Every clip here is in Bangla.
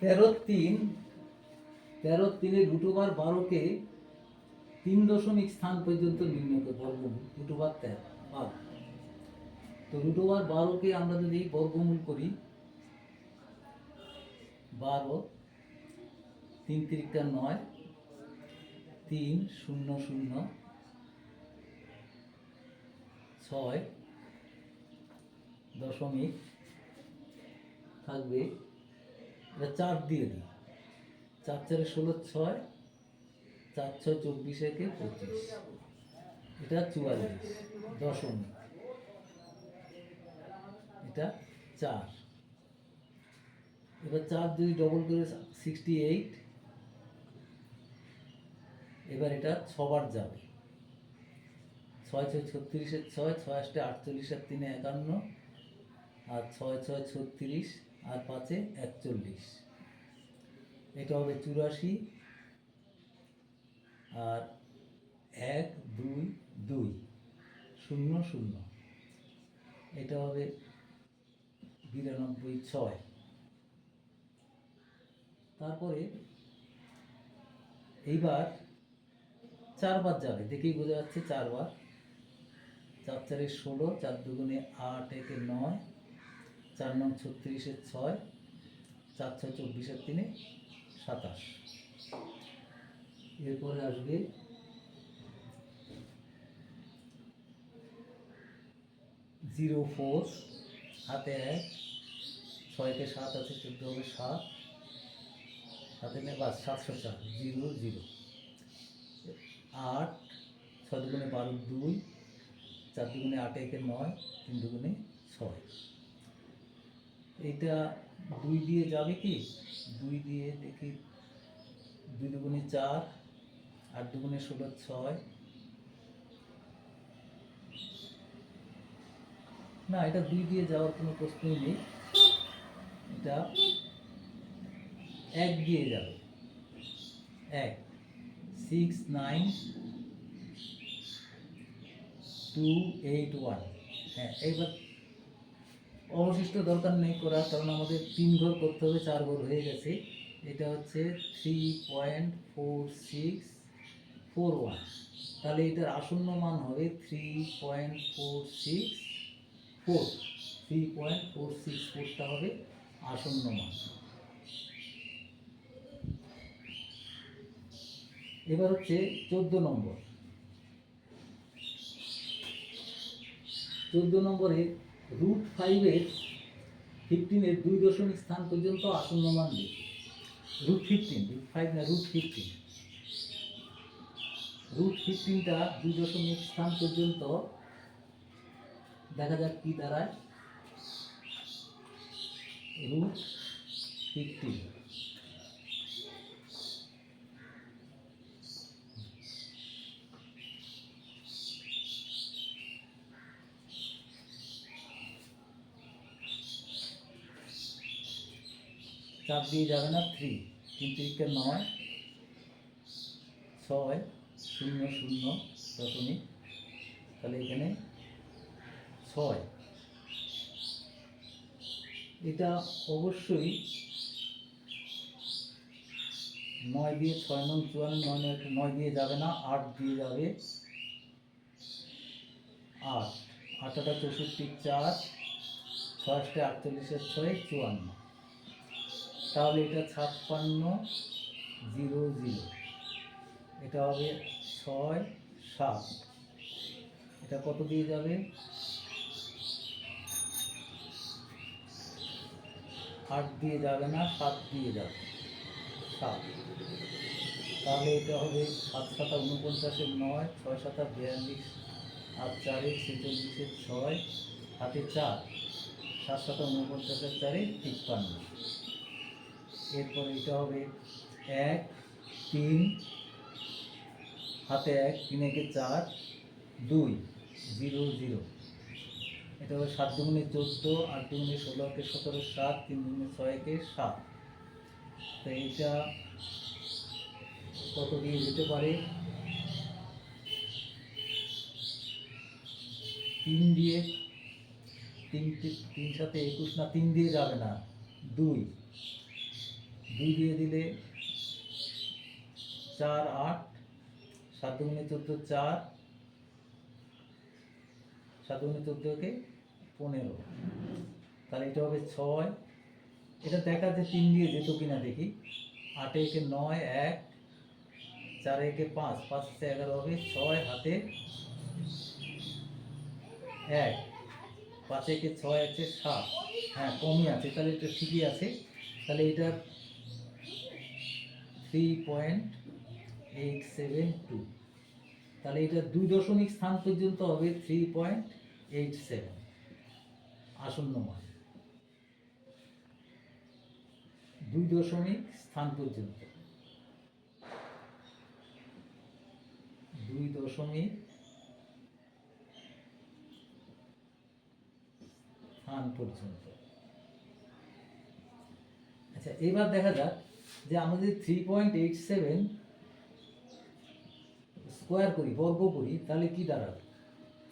তেরো তিন, তেরো তিনে রুট ওভার বারোকে তিন দশমিক স্থান পর্যন্ত নির্ণয় বর্গমূল রুট ওভার তেরো, বারো। তো রুট ওভার বারোকে আমরা যদি বর্গমূল করি, বারো, তিন তিরিকা নয়, তিন শূন্য শূন্য, ছয় দশমিক থাকবে এটা চার দিয়ে দিই। চার চারে ষোলো ছয়, চার ছয় চব্বিশ একে পঁচিশ। এটা চুয়াল্লিশ, দশমিক। এটা চার। এবার চার যদি ডবল করে সিক্সটি এইট এবার এটা ছবার যাবে। ছয় ছয় ছত্রিশের ছয় ছয় আষ্টে আটচল্লিশের তিনে একান্ন, আর ছয় ছয় ছত্রিশ আর পাঁচে একচল্লিশ। এটা হবে চুরাশি আর এক, দুই দুই। শূন্য শূন্য। এটা হবে বিরানব্বই ছয়। তারপরে এইবার চারবার যাবে। দেখেই বোঝা যাচ্ছে চারবার। চার চারে ষোলো, চার দুগুণে আট, একে নয়। চার নং ছত্রিশের ছয়, চার ছয় চব্বিশের তিনে সাতাশ। এরপরে আসবে জিরো ফোর, হাতে এক, ছয়কে সাত আছে, চোদ্দ হবে সাত। হাতে নেই বাস, সাতশো চার, জিরো জিরো। আট, ছয় দুগুণে বারো দুই, চার দুগুণে আট একে নয়, তিন দুগুণে ছয়। এইটা দুই দিয়ে যাবে কি? দুই দিয়ে দেখি দুই দুগুণে চার, আট দুগুণে ষোলো ছয়। না, এটা দুই দিয়ে যাওয়ার কোনো প্রশ্নই নেই। এটা এক দিয়ে যাবে। এক six nine two eight one হ্যাঁ এইবার অবশিষ্ট দরকার নেই করার কারণ আমাদের তিন ঘর করতে হবে, চার ঘর হয়ে গেছে। এটা হচ্ছে three point four six four one তাহলে এটার আসন্ন মান হবে three point four six four three point four six ফোরটা হবে আসন্ন মান। এবার হচ্ছে চোদ্দ নম্বর। চোদ্দ নম্বরে রুট ফাইভের ফিফটিনের দুই দশমিক স্থান পর্যন্ত আসন্ন মান নেই। রুট ফিফটিন রুট ফাইভ না, রুট ফিফটিন রুট ফিফটিনটা দুই দশমিক স্থান পর্যন্ত দেখা যাক কী দাঁড়ায়। রুট ফিফটিন চার দিয়ে যাবে না থ্রি তিন তিরিকে নয়, ছয়, শূন্য শূন্য দশমিক। তাহলে এখানে ছয়। এটা অবশ্যই নয় দিয়ে ছয় নং চুয়ান্ন, নয় নয় দিয়ে যাবে না, আট দিয়ে যাবে আট। আটটা চৌষট্টি, চার। ছয়টা আটচল্লিশের ছয়, চুয়ান্ন। তাহলে এটা ছাপ্পান্ন জিরো জিরো। এটা হবে ছয় সাত। এটা কত দিয়ে যাবে? আট দিয়ে যাবে না, সাত দিয়ে যাবে। সাত। তাহলে এটা হবে সাত সাতা উনপঞ্চাশের নয়, ছয় সাতা বিয়াল্লিশ, আট চারে ছেচল্লিশের ছয়, হাতে চার, সাত সাতা উনপঞ্চাশের চারে তিপ্পান্ন। এরপর এটা হবে এক, তিন, হাতে এক, তিন একে চার, দুই, জিরো জিরো। এটা হবে সাত দুগুণে চোদ্দ, আট দুগুণে ষোলো একে সতেরো, সাত, তিন দুগুণে ছয় একে সাত। তো এইটা কত দিয়ে যেতে পারে? তিন দিয়ে, তিন তিন সাথে একুশ না, তিন দিয়ে যাবে না। দুই। দুই দিয়ে দিলে চার আট, সাত দুগুণে চোদ্দ চার, সাত দুগুণে চোদ্দোকে পনেরো। তাহলে এটা হবে ছয়। এটা দেখা যে তিন দিয়ে যেত কিনা দেখি, আটে একে নয়, এক, চারে একে পাঁচ পাঁচ এগারো হবে, ছয় হাতে এক, পাঁচে একে ছয় আছে সাত। হ্যাঁ কমই আছে, তাহলে এটা ঠিকই আছে। তাহলে এটা three point eight seven two তাহলে এটা দুই দশমিক স্থান পর্যন্ত হবে থ্রি পয়েন্ট এইট সেভেন আসন্ন মান দুই দশমিক স্থান পর্যন্ত। দুই দশমিক স্থান পর্যন্ত। আচ্ছা এবার দেখা যাক যে আমরা যদি three point eight seven square করি, বর্গ করি, তাহলে কি দাঁড়াবে?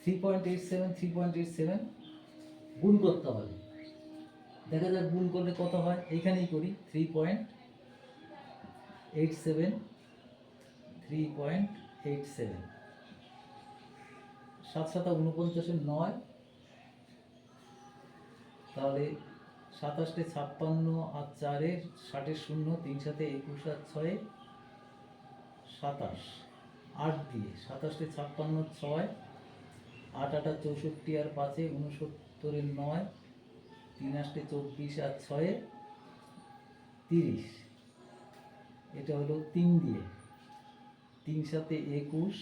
Three point eight seven three point eight seven গুণ করতে হবে। দেখা যাক গুণ করলে কত হয়। এইখানেই করি three point eight seven three point eight seven সাত সাতা উনপঞ্চাশের নয়, তাহলে সাতাশটে ছাপ্পান্ন আর চারে ষাটের শূন্য, তিন সাথে একুশ আর ছয়ে, সাতাশ। আট দিয়ে সাতাশটে ছাপ্পান্ন, ছয় আট, আটা, চৌষট্টি আর পাঁচে উনসত্তরের নয়, তিন আটে চব্বিশ আর ছয়ে, তিরিশ। এটা হলো তিন দিয়ে। তিন সাথে একুশ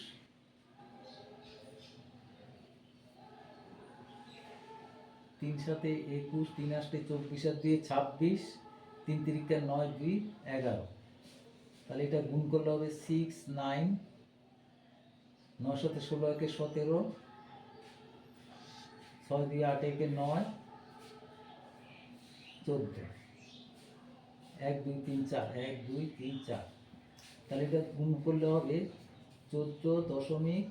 তিন সাথে একুশ, তিন আটে চব্বিশ আর দিয়ে ছাব্বিশ, তিন তিরিকা নয় দুই এগারো। তাহলে এটা গুণ করলে হবে সিক্স নাইন নয় সাথে ষোলো, একে সতেরো, ছয় দুই আট, একে নয়, চোদ্দ। এক দুই তিন চার, এক দুই তিন চার। তাহলে এটা গুণ করলে হবে চোদ্দ দশমিক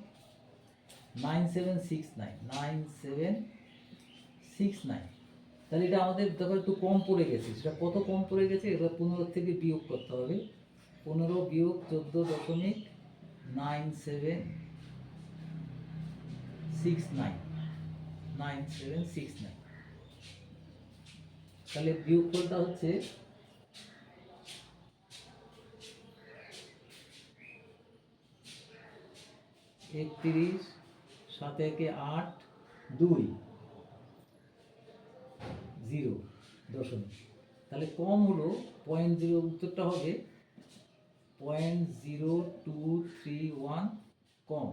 nine seven six nine nine seven six nine তাহলে এটা আমাদের দেখো একটু কম পড়ে গেছে। সেটা কত কম পড়ে গেছে? এবার পনেরো থেকে বিয়োগ করতে হবে। পনেরো বিয়োগ চোদ্দ দশমিক nine seven six nine nine seven six nine তাহলে বিয়োগফলটা হচ্ছে একত্রিশ, সাত একে আট, দুই। জিরো দশমিক। তাহলে কম হলো পয়েন্ট জিরো উত্তরটা হবে point zero two three one কম।